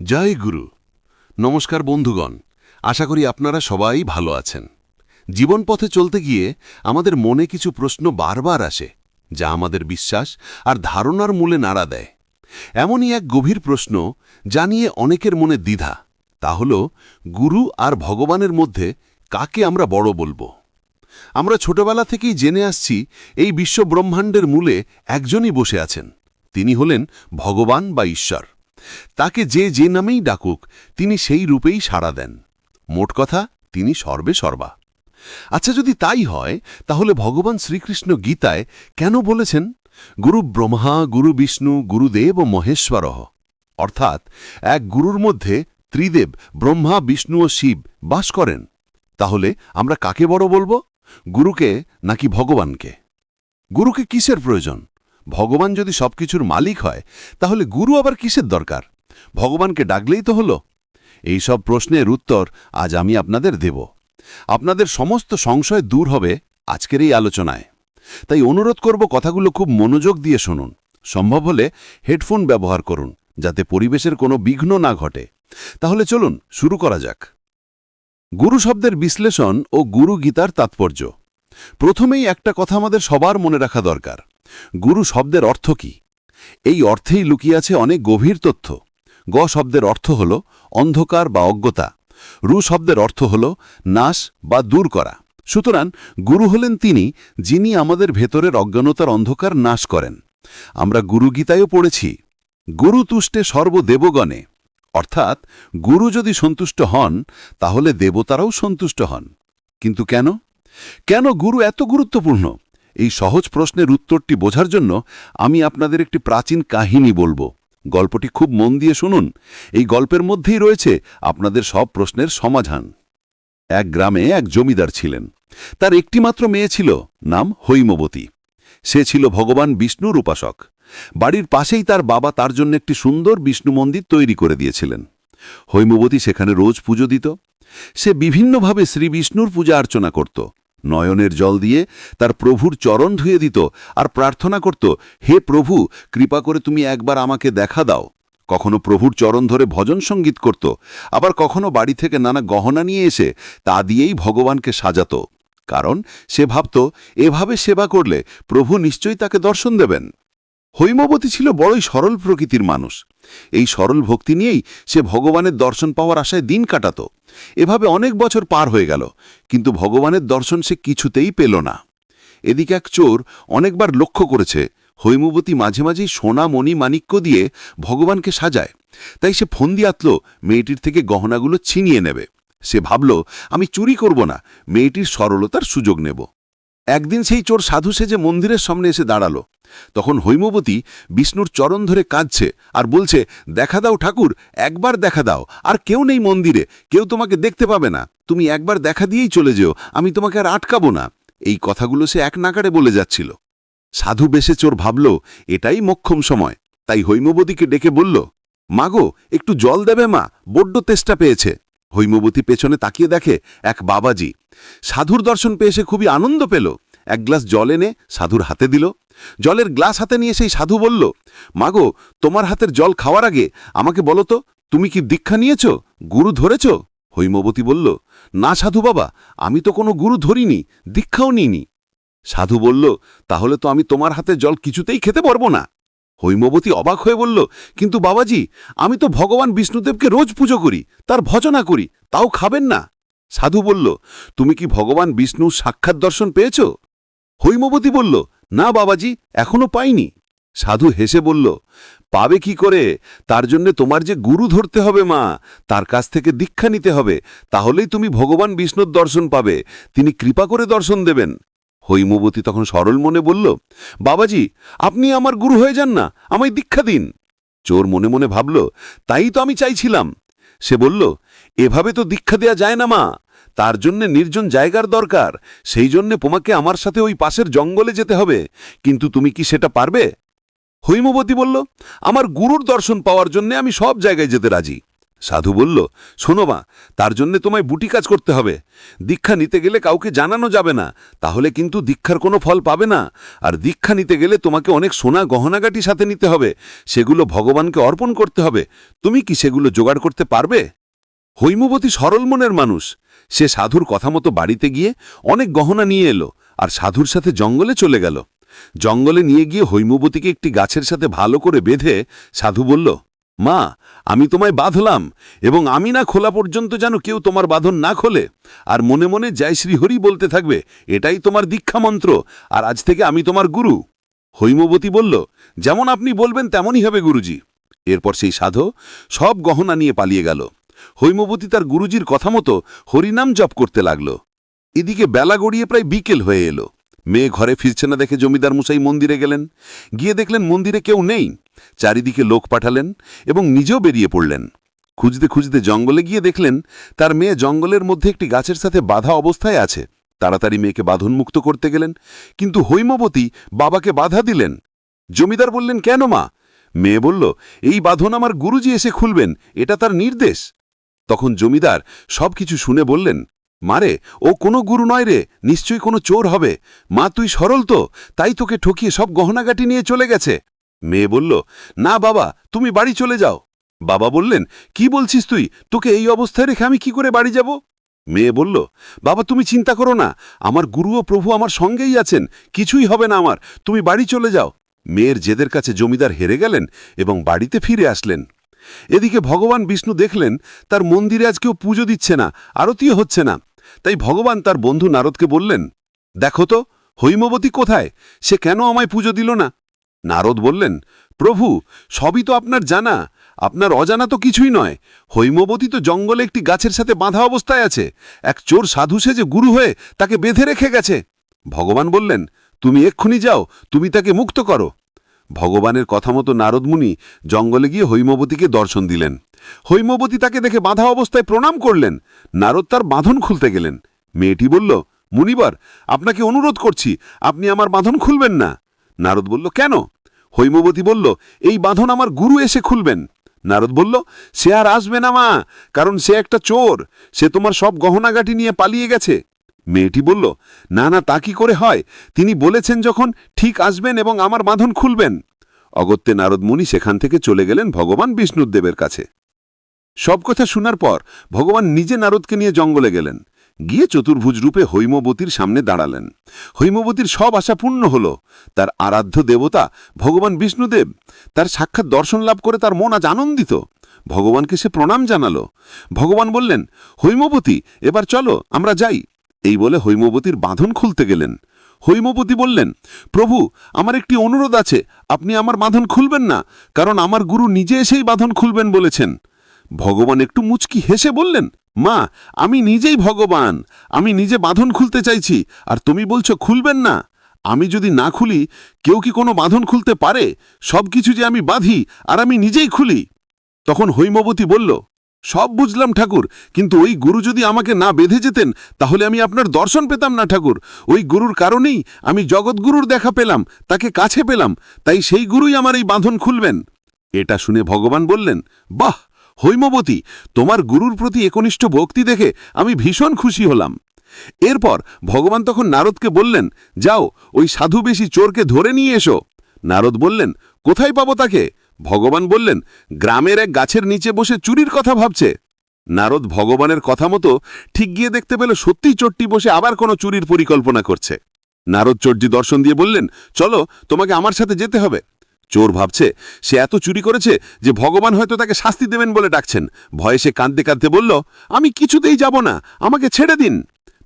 জয় গুরু। নমস্কার বন্ধুগণ, আশা করি আপনারা সবাই ভালো আছেন। জীবন পথে চলতে গিয়ে আমাদের মনে কিছু প্রশ্ন বারবার আসে, যা আমাদের বিশ্বাস আর ধারণার মূলে নাড়া দেয়। এমনই এক গভীর প্রশ্ন যা নিয়ে অনেকের মনে দ্বিধা, তা হল, গুরু আর ভগবানের মধ্যে কাকে আমরা বড় বলব? আমরা ছোটবেলা থেকেই জেনে আসছি, এই বিশ্ব ব্রহ্মাণ্ডের মূলে একজনই বসে আছেন, তিনি হলেন ভগবান বা ঈশ্বর। তাকে যে যে নামেই ডাকুক, তিনি সেই রূপেই সাড়া দেন। মোট কথা, তিনি সর্বে সর্বা। আচ্ছা যদি তাই হয়, তাহলে ভগবান শ্রীকৃষ্ণ গীতায় কেন বলেছেন, গুরু ব্রহ্মা, গুরু বিষ্ণু গুরুদেব ও মহেশ্বরহ অর্থাৎ, এক গুরুর মধ্যে ত্রিদেব, ব্রহ্মা, বিষ্ণু ও শিব বাস করেন। তাহলে আমরা কাকে বড় বলব? গুরুকে নাকি ভগবানকে? গুরুকে কিসের প্রয়োজন? ভগবান যদি সবকিছুর মালিক হয়, তাহলে গুরু আবার কিসের দরকার? ভগবানকে ডাকলেই তো হলো। এই সব প্রশ্নের উত্তর আজ আমি আপনাদের দেব। আপনাদের সমস্ত সংশয় দূর হবে আজকের এই আলোচনায়। তাই অনুরোধ করব কথাগুলো খুব মনোযোগ দিয়ে শুনুন। সম্ভব হলে হেডফোন ব্যবহার করুন, যাতে পরিবেশের কোনো বিঘ্ন না ঘটে। তাহলে চলুন, শুরু করা যাক। গুরু শব্দের বিশ্লেষণ ও গুরু গীতার তাৎপর্য। প্রথমেই একটা কথা আমাদের সবার মনে রাখা দরকার। গুরু শব্দের অর্থ কি? এই অর্থেই লুকিয়ে আছে অনেক গভীর তথ্য। গ শব্দের অর্থ হল অন্ধকার বা অজ্ঞতা। রু শব্দের অর্থ হল নাশ বা দূর করা। সুতরাং গুরু হলেন তিনি যিনি আমাদের ভেতরের অজ্ঞানতার অন্ধকার নাশ করেন। আমরা গুরুগীতায়ও পড়েছি, গুরু তুষ্টে সর্বদেবগণে অর্থাৎ গুরু যদি সন্তুষ্ট হন, তাহলে দেবতারাও সন্তুষ্ট হন। কিন্তু কেন? কেন গুরু এত গুরুত্বপূর্ণ? এই সহজ প্রশ্নের উত্তরটি বোঝার জন্য আমি আপনাদের একটি প্রাচীন কাহিনী বলব। গল্পটি খুব মন দিয়ে শুনুন। এই গল্পের মধ্যেই রয়েছে আপনাদের সব প্রশ্নের সমাধান। এক গ্রামে এক জমিদার ছিলেন। তার একটিমাত্র মেয়ে ছিল, নাম হৈমবতী। সে ছিল ভগবান বিষ্ণুর উপাসক। বাড়ির পাশেই তার বাবা তার জন্য একটি সুন্দর বিষ্ণু মন্দির তৈরি করে দিয়েছিলেন। হৈমবতী সেখানে রোজ পুজো দিত। সে বিভিন্নভাবে শ্রী বিষ্ণুর পূজা অর্চনা করত। নয়নের জল দিয়ে তার প্রভুর চরণ ধুয়ে দিত আর প্রার্থনা করত, হে প্রভু, কৃপা করে তুমি একবার আমাকে দেখা দাও। কখনো প্রভুর চরণ ধরে ভজন সংগীত করত, আবার কখনো বাড়ি থেকে নানা গহনা নিয়ে এসে তা দিয়েই ভগবানকে সাজাত। কারণ সে ভাবত, এভাবে সেবা করলে প্রভু নিশ্চয়ই তাকে দর্শন দেবেন। হৈমবতী ছিল বড়ই সরল প্রকৃতির মানুষ। এই সরল ভক্তি নিয়েই সে ভগবানের দর্শন পাওয়ার আশায় দিন কাটাত। এভাবে অনেক বছর পার হয়ে গেল, কিন্তু ভগবানের দর্শন সে কিছুতেই পেল না। এদিকে এক চোর অনেকবার লক্ষ্য করেছে, হৈমবতী মাঝে মাঝেই সোনা, মণি, মাণিক্য দিয়ে ভগবানকে সাজায়। তাই সে ফন্দি আতল, মেয়েটির থেকে গহনাগুলো ছিনিয়ে নেবে। সে ভাবল, আমি চুরি করব না, মেয়েটির সরলতার সুযোগ নেব। একদিন সেই চোর সাধু সেজে মন্দিরের সামনে এসে দাঁড়াল। তখন হৈমবতী বিষ্ণুর চরণ ধরে কাঁদছে আর বলছে, দেখা দাও ঠাকুর, একবার দেখা দাও, আর কেউ নেই মন্দিরে, কেউ তোমাকে দেখতে পাবে না। তুমি একবার দেখা দিয়েই চলে যেও, আমি তোমাকে আর আটকাবো না। এই কথাগুলো সে এক নাকারে বলে যাচ্ছিল। সাধু বেশে চোর ভাবল, এটাই মক্ষম সময়। তাই হৈমবতীকে ডেকে বলল মাগো একটু জল দেবে মা, বড্ড তেষ্টা পেয়েছে। হৈমবতী পেছনে তাকিয়ে দেখে এক বাবাজি। সাধুর দর্শন পেয়ে সে খুবই আনন্দ পেল। এক গ্লাস জল এনে সাধুর হাতে দিল। জলের গ্লাস হাতে নিয়ে সেই সাধু বলল, মাগো, তোমার হাতের জল খাওয়ার আগে আমাকে বলো তো, তুমি কি দীক্ষা নিয়েছ? গুরু ধরেছ? হৈমবতী বলল, না সাধু বাবা, আমি তো কোনো গুরু ধরিনি, দীক্ষাও নিইনি। সাধু বলল, তাহলে তো আমি তোমার হাতে জল কিছুতেই খেতে পারব না। হৈমবতী অবাক হয়ে বলল, কিন্তু বাবাজি, আমি তো ভগবান বিষ্ণুদেবকে রোজ পুজো করি, তার ভজনা করি, তাও খাবেন না। সাধু বলল, তুমি কি ভগবান বিষ্ণুর সাক্ষাৎ দর্শন পেয়েছ? হৈমবতী বলল, না বাবাজি, এখনও পাইনি। সাধু হেসে বলল, পাবে কি করে? তার জন্য তোমার যে গুরু ধরতে হবে মা, তার কাছ থেকে দীক্ষা নিতে হবে, তাহলেই তুমি ভগবান বিষ্ণুর দর্শন পাবে। তিনি কৃপা করে দর্শন দেবেন। হৈমবতী তখন সরল মনে বলল, বাবাজি, আপনি আমার গুরু হয়ে যান না, আমায় দীক্ষা দিন। চোর মনে মনে ভাবল, তাই তো আমি চাইছিলাম। সে বলল, এভাবে তো দীক্ষা দেয়া যায় না, মা। তার জন্যে নির্জন জায়গার দরকার। সেই জন্যে তোমাকে আমার সাথে ওই পাশের জঙ্গলে যেতে হবে। কিন্তু তুমি কি সেটা পারবে? হৈমবতী বলল, আমার গুরুর দর্শন পাওয়ার জন্যে আমি সব জায়গায় যেতে রাজি। সাধু বলল, শোনো মা, তার জন্য তোমায় বুটি কাজ করতে হবে। দীক্ষা নিতে গেলে কাউকে জানানো যাবে না, তাহলে কিন্তু দীক্ষার কোনো ফল পাবে না। আর দীক্ষা নিতে গেলে তোমাকে অনেক সোনা গহনাগাটি সাথে নিতে হবে, সেগুলো ভগবানকে অর্পণ করতে হবে। তুমি কি সেগুলো জোগাড় করতে পারবে? হৈমবতী সরল মনের মানুষ। সে সাধুর কথা মতো বাড়িতে গিয়ে অনেক গহনা নিয়ে এলো, আর সাধুর সাথে জঙ্গলে চলে গেল। জঙ্গলে নিয়ে গিয়ে হৈমবতীকে একটি গাছের সাথে ভালো করে বেঁধে সাধু বলল মা, আমি তোমায় বাঁধলাম, এবং আমি না খোলা পর্যন্ত যেন কেউ তোমার বাঁধন না খোলে। আর মনে মনে জয় শ্রীহরি বলতে থাকবে, এটাই তোমার দীক্ষা মন্ত্র আর আজ থেকে আমি তোমার গুরু। হৈমবতী বলল, যেমন আপনি বলবেন তেমনই হবে গুরুজি। এরপর সেই সাধু সব গহনা নিয়ে পালিয়ে গেল। হৈমবতী তার গুরুজির কথা মতো হরিনাম জপ করতে লাগল। এদিকে বেলা গড়িয়ে প্রায় বিকেল হয়ে এলো। মেয়ে ঘরে ফিরছে না দেখে জমিদার মুসাই মন্দিরে গেলেন। গিয়ে দেখলেন মন্দিরে কেউ নেই। চারিদিকে লোক পাঠালেন এবং নিজেও বেরিয়ে পড়লেন। খুঁজতে খুঁজতে জঙ্গলে গিয়ে দেখলেন, তার মেয়ে জঙ্গলের মধ্যে একটি গাছের সাথে বাধা অবস্থায় আছে। তাড়াতাড়ি মেয়েকে বাঁধনমুক্ত করতে গেলেন, কিন্তু হৈমবতী বাবাকে বাধা দিলেন। জমিদার বললেন, কেন মা? মেয়ে বলল, এই বাঁধন আমার গুরুজি এসে খুলবেন, এটা তার নির্দেশ। তখন জমিদার সবকিছু শুনে বললেন, মারে, ও কোনো গুরু নয় রে, নিশ্চয়ই কোনো চোর হবে। মা, তুই সরল তো, তাই তোকে ঠকিয়ে সব গহনাগাটি নিয়ে চলে গেছে। মেয়ে বলল, না বাবা, তুমি বাড়ি চলে যাও। বাবা বললেন, কি বলছিস তুই? তোকে এই অবস্থায় রেখে আমি কি করে বাড়ি যাব? মেয়ে বলল, বাবা, তুমি চিন্তা করো না। আমার গুরু ও প্রভু আমার সঙ্গেই আছেন। কিছুই হবে না আমার। তুমি বাড়ি চলে যাও। মেয়ের জেদের কাছে জমিদার হেরে গেলেন এবং বাড়িতে ফিরে আসলেন। এদিকে ভগবান বিষ্ণু দেখলেন, তার মন্দিরে আজ কেউ পুজো দিচ্ছে না, আরতিও হচ্ছে না। তাই ভগবান তার বন্ধু নারদকে বললেন, দেখো তো, হৈমবতী কোথায়? সে কেন আমায় পুজো দিল না? নারদ বললেন, প্রভু, সবই তো আপনার জানা। আপনার অজানা তো কিছুই নয়। হৈমবতী তো জঙ্গলে একটি গাছের সাথে বাঁধা অবস্থায় আছে। এক চোর সাধু সেজে গুরু হয়ে তাকে বেঁধে রেখে গেছে। ভগবান বললেন, তুমি এক্ষুনি যাও, তুমি তাকে মুক্ত করো। ভগবানের কথা মতো নারদমুনি জঙ্গলে গিয়ে হৈমবতীকে দর্শন দিলেন। হৈমবতী তাকে দেখে বাঁধা অবস্থায় প্রণাম করলেন। নারদ তার বাঁধন খুলতে গেলেন। মেয়েটি বলল, মুনিবার, আপনাকে অনুরোধ করছি, আপনি আমার বাঁধন খুলবেন না। নারদ বলল, কেন? হৈমবতী বলল, এই বাঁধন আমার গুরু এসে খুলবেন। নারদ বলল, সে আর আসবে না মা, কারণ সে একটা চোর। সে তোমার সব গহনাগাটি নিয়ে পালিয়ে গেছে। মেয়েটি বলল, না না, তা কি করে হয়? তিনি বলেছেন যখন ঠিক আসবেন এবং আমার বাঁধন খুলবেন। অগত্যে নারদ মুনি সেখান থেকে চলে গেলেন ভগবান বিষ্ণুদেবের কাছে। সব কথা শোনার পর ভগবান নিজে নারদকে নিয়ে জঙ্গলে গেলেন। গিয়ে চতুর্ভুজ রূপে হৈমবতীর সামনে দাঁড়ালেন। হৈমবতীর সব আশা পূর্ণ হল। তার আরাধ্য দেবতা ভগবান বিষ্ণুদেব তার সাক্ষাৎ দর্শন লাভ করে তার মন আজ আনন্দিত। ভগবানকে সে প্রণাম জানালো। ভগবান বললেন, হৈমবতী, এবার চলো, আমরা যাই। এই বলে হৈমবতীর বাঁধন খুলতে গেলেন। হৈমবতী বললেন, প্রভু, আমার একটি অনুরোধ আছে। আপনি আমার বাঁধন খুলবেন না, কারণ আমার গুরু নিজে এসেই বাঁধন খুলবেন বলেছেন। ভগবান একটু মুচকি হেসে বললেন, মা, আমি নিজেই ভগবান। আমি নিজে বাঁধন খুলতে চাইছি, আর তুমি বলছো খুলবেন না। আমি যদি না খুলি, কেউ কি কোনো বাঁধন খুলতে পারে? সব কিছু যে আমি বাঁধি, আর আমি নিজেই খুলি। তখন হৈমবতী বলল, সব বুঝলাম ঠাকুর, কিন্তু ওই গুরু যদি আমাকে না বেঁধে যেতেন, তাহলে আমি আপনার দর্শন পেতাম না ঠাকুর। ওই গুরুর কারণেই আমি জগৎগুরুর দেখা পেলাম, তাকে কাছে পেলাম, তাই সেই গুরুই আমার এই বাঁধন খুলবেন। এটা শুনে ভগবান বললেন, বাহ! হৈমবতী, তোমার গুরুর প্রতি একনিষ্ঠ ভক্তি দেখে আমি ভীষণ খুশি হলাম। এরপর ভগবান তখন নারদকে বললেন, যাও, ওই সাধু বেশি চোরকে ধরে নিয়ে এসো। নারদ বললেন, কোথায় পাবো তাকে? ভগবান বললেন, গ্রামের এক গাছের নিচে বসে চুরির কথা ভাবছে। নারদ ভগবানের কথা মতো ঠিক গিয়ে দেখতে পেল সত্যিই চোরটি বসে আবার কোনো চুরির পরিকল্পনা করছে। নারদ চোরজি দর্শন দিয়ে বললেন, চলো, তোমাকে আমার সাথে যেতে হবে। চোর ভাবছে, সে এত চুরি করেছে যে ভগবান হয়তো তাকে শাস্তি দেবেন বলে ডাকছেন। ভয়ে সে কাঁদতে কাঁদতে বলল, আমি কিছুতেই যাব না, আমাকে ছেড়ে দিন।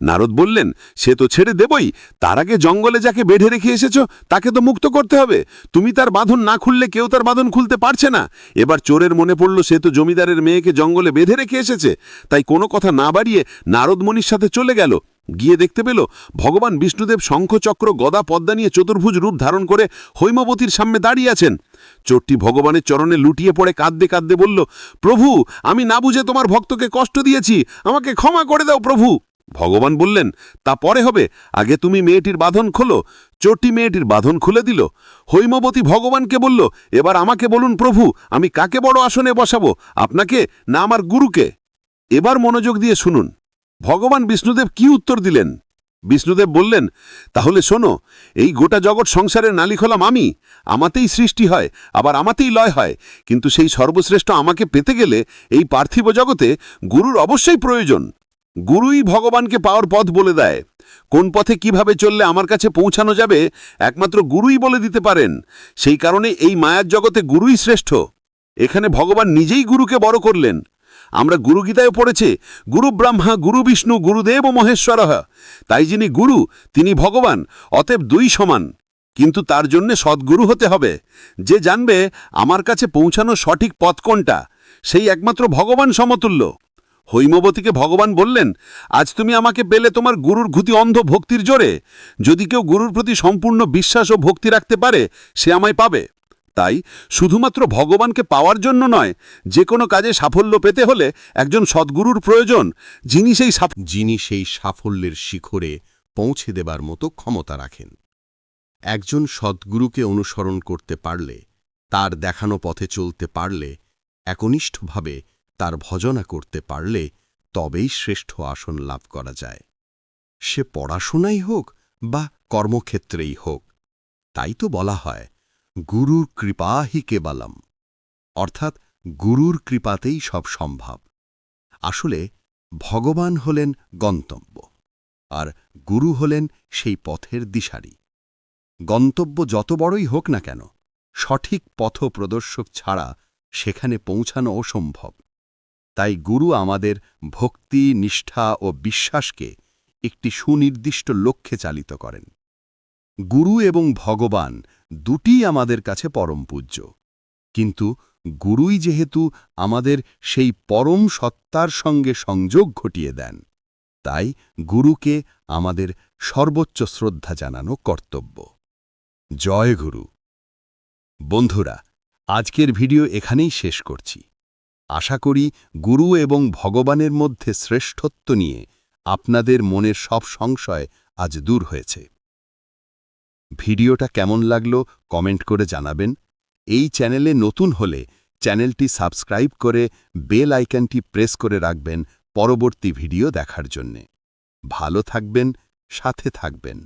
নারদ বললেন, সে তো ছেড়ে দেবই, তার আগে জঙ্গলে যাকে বেঁধে রেখে এসেছ, তাকে তো মুক্ত করতে হবে। তুমি তার বাঁধন না খুললে কেউ তার বাঁধন খুলতে পারছে না। এবার চোরের মনে পড়ল, সে তো জমিদারের মেয়েকে জঙ্গলে বেঁধে রেখে এসেছে। তাই কোনো কথা না বাড়িয়ে নারদমণির সাথে চলে গেল। গিয়ে দেখতে পেল ভগবান বিষ্ণুদেব শঙ্খচক্র গদা পদ্মা নিয়ে চতুর্ভুজ রূপ ধারণ করে হৈমবতীর সামনে দাঁড়িয়ে আছেন। চোরটি ভগবানের চরণে লুটিয়ে পড়ে কাঁদতে কাঁদতে বলল, প্রভু, আমি না বুঝে তোমার ভক্তকে কষ্ট দিয়েছি। আমাকে ক্ষমা করে দাও, প্রভু। ভগবান বললেন, তা পরে হবে। আগে তুমি মেয়েটির বাঁধন খোলো। চটি মেয়েটির বাঁধন খুলে দিল। হৈমবতী ভগবানকে বলল, এবার আমাকে বলুন, প্রভু, আমি কাকে বড় আসনে বসাবো? আপনাকে না আমার গুরুকে? এবার মনোযোগ দিয়ে শুনুন। ভগবান বিষ্ণুদেব কি উত্তর দিলেন? বিষ্ণুদেব বললেন, তাহলে শোনো, এই গোটা জগৎ সংসারের নালিক হলাম আমি। আমাতেই সৃষ্টি হয়, আবার আমাতেই লয় হয়। কিন্তু সেই সর্বশ্রেষ্ঠ আমাকে পেতে গেলে এই পার্থিব জগতে গুরুর অবশ্যই প্রয়োজন। গুরুই ভগবানকে পাওয়ার পথ বলে দেয়। কোন পথে কীভাবে চললে আমার কাছে পৌঁছানো যাবে, একমাত্র গুরুই বলে দিতে পারেন। সেই কারণে এই মায়ার জগতে গুরুই শ্রেষ্ঠ। এখানে ভগবান নিজেই গুরুকে বড় করলেন। আমরা গুরুগীতায় পড়েছে, গুরু ব্রহ্মা, গুরু বিষ্ণু, গুরুদেব ও মহেশ্বর। তাই যিনি গুরু, তিনি ভগবান, অতএব দুই সমান। কিন্তু তার জন্যে সদ্গুরু হতে হবে। যে জানবে আমার কাছে পৌঁছানো সঠিক পথ কোনটা, সেই একমাত্র ভগবান সমতুল্য। হৈমবতীকে ভগবান বললেন, আজ তুমি আমাকে পেলে তোমার গুরুর ঘুতি অন্ধ ভক্তির জোরে। যদি কেউ গুরুর প্রতি সম্পূর্ণ বিশ্বাস ও ভক্তি রাখতে পারে, সে আমায় পাবে। তাই শুধুমাত্র ভগবানকে পাওয়ার জন্য নয়, যে কোনো কাজে সাফল্য পেতে হলে একজন সদ্গুরুর প্রয়োজন, যিনি সেই যিনি সেই সাফল্যের শিখরে পৌঁছে দেবার মতো ক্ষমতা রাখেন। একজন সদ্গুরুকে অনুসরণ করতে পারলে, তার দেখানো পথে চলতে পারলে, একনিষ্ঠভাবে তার ভজনা করতে পারলে তবেই শ্রেষ্ঠ আসন লাভ করা যায়। সে পড়াশোনাই হোক বা কর্মক্ষেত্রেই হোক, তাই তো বলা হয় গুরুর কৃপা হি কেবালম। অর্থাৎ গুরুর কৃপাতেই সব সম্ভব। আসলে ভগবান হলেন গন্তব্য, আর গুরু হলেন সেই পথের দিশারি। গন্তব্য যত বড়ই হোক না কেন, সঠিক পথ প্রদর্শক ছাড়া সেখানে পৌঁছানো অসম্ভব। তাই গুরু আমাদের ভক্তি, নিষ্ঠা ও বিশ্বাসকে একটি সুনির্দিষ্ট লক্ষ্যে চালিত করেন। গুরু এবং ভগবান দুটিই আমাদের কাছে পরম পূজ্য। কিন্তু গুরুই যেহেতু আমাদের সেই পরম সত্তার সঙ্গে সংযোগ ঘটিয়ে দেন, তাই গুরুকে আমাদের সর্বোচ্চ শ্রদ্ধা জানানো কর্তব্য। জয় গুরু! বন্ধুরা, আজকের ভিডিও এখানেই শেষ করছি। আশা করি গুরু এবং ভগবানের মধ্যে শ্রেষ্ঠত্ব নিয়ে আপনাদের মনের সব সংশয় আজ দূর হয়েছে। ভিডিওটা কেমন লাগল কমেন্ট করে জানাবেন। এই চ্যানেলে নতুন হলে চ্যানেলটি সাবস্ক্রাইব করে বেল আইকনটি প্রেস করে রাখবেন পরবর্তী ভিডিও দেখার জন্যে। ভালো থাকবেন, সাথে থাকবেন।